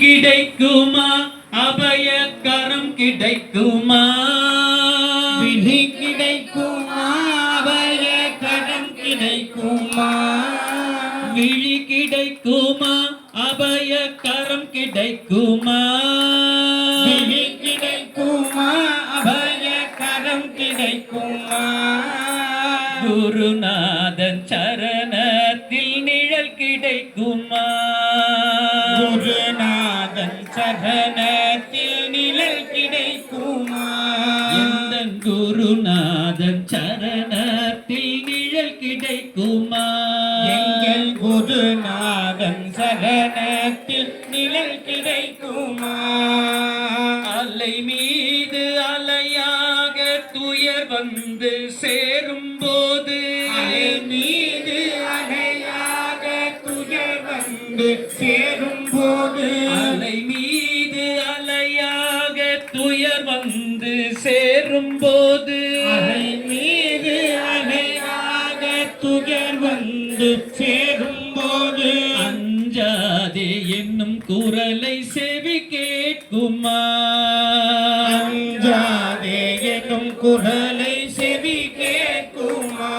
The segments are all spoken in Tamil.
கிடைக்குமா? அபயக்கரம் கிடைக்குமா? விழி கிடைக்குமா? அபய கரம் கிடைக்குமா? விழி கிடைக்குமா? அபயக்கரம் கிடைக்குமா? விழி கிடைக்குமா? அபய கரம் கிடைக்குமா குருநாதன் சரணத்தில் நிழல் கிடைக்குமா? எந்த குருநாதன் சரணத்தில் நிழல் கிடைக்குமா? எங்கள் குருநாதன் சரணத்தில் நிழல் கிடைக்குமா? அலை மீது அலையாக துயர் வந்து சேரும் போது அலை மீது அலையாக துயர் வந்து சேரும் போது அலை வந்து சேரும் போது அஞ்சாதே என்னும் குரலை செவி கேட்குமா? அஞ்சாதே எனும் குரலை செவி கேட்குமா?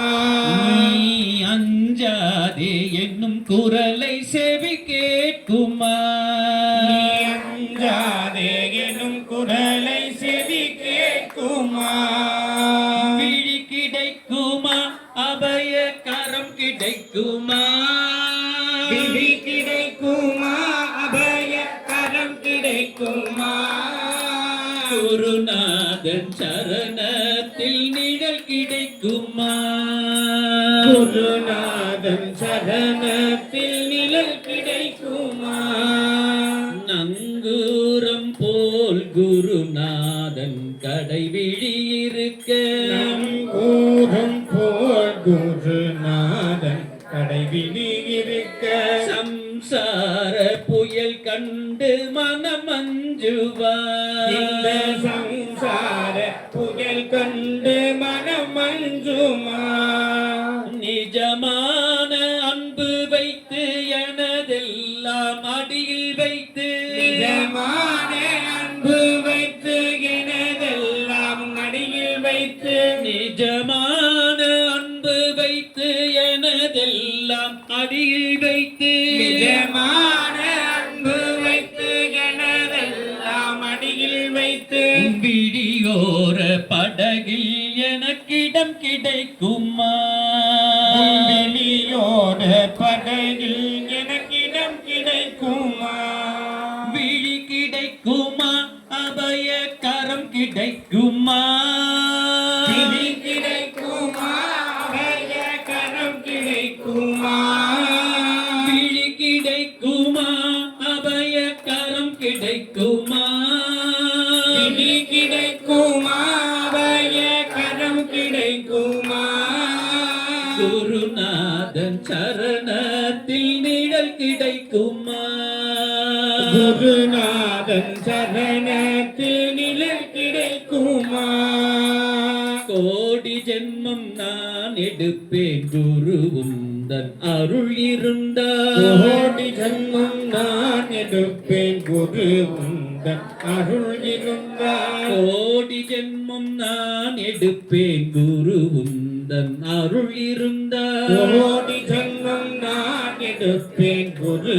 நீ அஞ்சாதே என்னும் குரலை செவி கேட்குமா? விழி கிடைக்குமா? அபய கரம் கிடைக்குமா? குருநாதன் சரணத்தில் நிழல் கிடைக்குமா? குருநாதன் சரணத்தில் நிழல் கிடைக்குமா? நங்கூரம் போல் குருநாதன் கடைவிழி மனமஞ்சுவார். இந்த சம்சார புயல் கண்டு மனம் மஞ்சுமா நிஜமான அன்பு வைத்து எனதெல்லாம் அடியில் வைத்து. நிஜமான அன்பு வைத்து எனதெல்லாம் நடியில் வைத்து. நிஜமான படகில் எனக்கிடம் கிடைக்குமா? குருநாதன் சரணத்தில் நிழல் கிடைக்குமா? குருநாதன் சரணத்தில் நிழல் கிடைக்குமா? கோடி ஜென்மம் நான் எடுப்பேன் குரு உந்தன் அருள் இருந்தால். கோடி ஜன்மம் நான் எடுப்பேன் குரு உந்தன் அருள் இருந்தால்.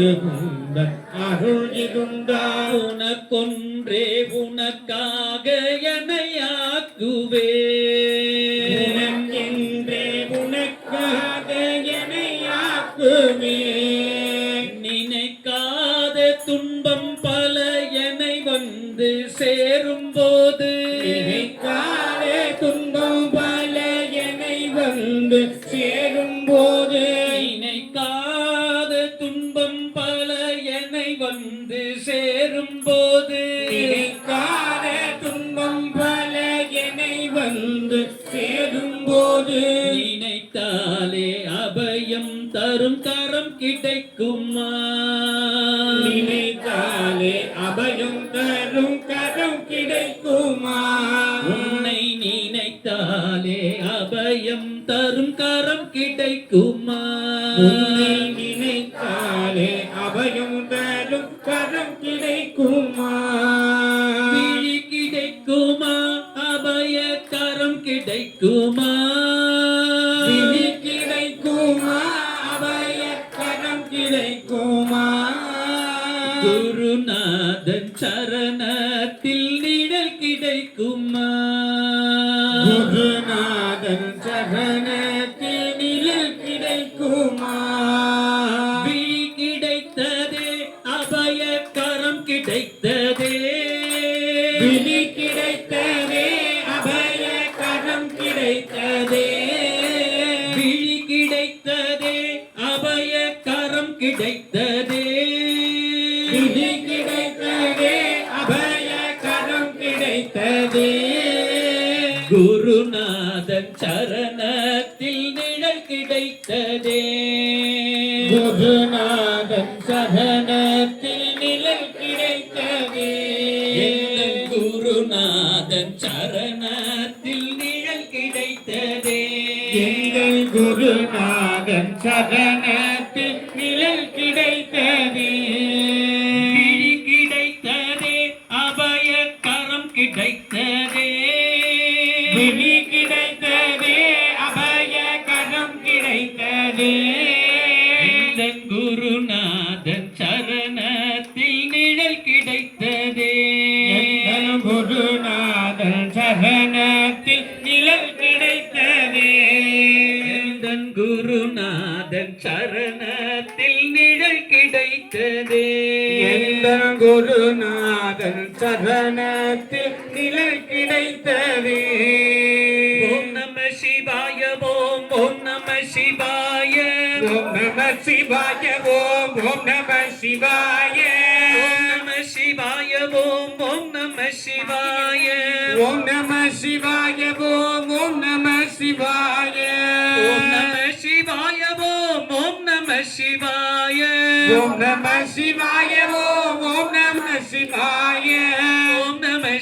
உந்தன் அருள் இருந்தால் உனக்கொன்றே உனக்காக எனையாக்குவே உனக்கென்றே உனக்காக என்னையாக்குவே நினைக்காத துன்பம் பல என்னை வந்து சேரும் கரம் கிடைக்குமா நினைத்தாலே அபயம் தரும் கரம் கிடைக்குமா உன்னை நினைத்தாலே அபயம் தரும் கரம் கிடைக்குமா உன்னை நினைத்தாலே அபயம் தரும் கரம் கிடைக்குமா கிடைக்குமா கிடைக்குமா விழி கிடைக்குமா அபயக்கரம் கிடைக்குமா குருநாதன் சரணத்தில் நிழல் கிடைக்குமா? குருநாதன் சரணத்தில் நிழல் கிடைக்குமா? விழி கிடைத்ததே அபயக்கரம் கிடைத்ததே. விழி கிடைத்ததே அபயக்கரம் கிடைத்ததே. விழி கிடைத்ததே கிடைத்ததே. விழி கிடைத்ததே அபயக்கரம் கிடைத்ததே. குருநாதன் சரணத்தில் நிழல் கிடைத்ததே. குருநாதன் சரணத்தில் நிழல் கிடைத்ததே. குருநாதன் சரணத்தில் நிழல் கிடைத்ததே. எங்கள் குருநாதன் சரணத்தில் நிழல் கிடைத்ததே ஓம் நம சிவாய ஓம் ஓம் நம சிவாய ஓம் நம சிவாய ஓம் ஓம் நம சிவாய ஓம் நம சிவாய ஓம் ஓம் நம சிவாய ஓம் நம சிவாய ஓம் ஓம் நம சிவாய ஓம் நம சிவாய ஓம் ஓம் நம சிவாய ஓம் நம சிவாய ஓம் ஓம் நம சிவாய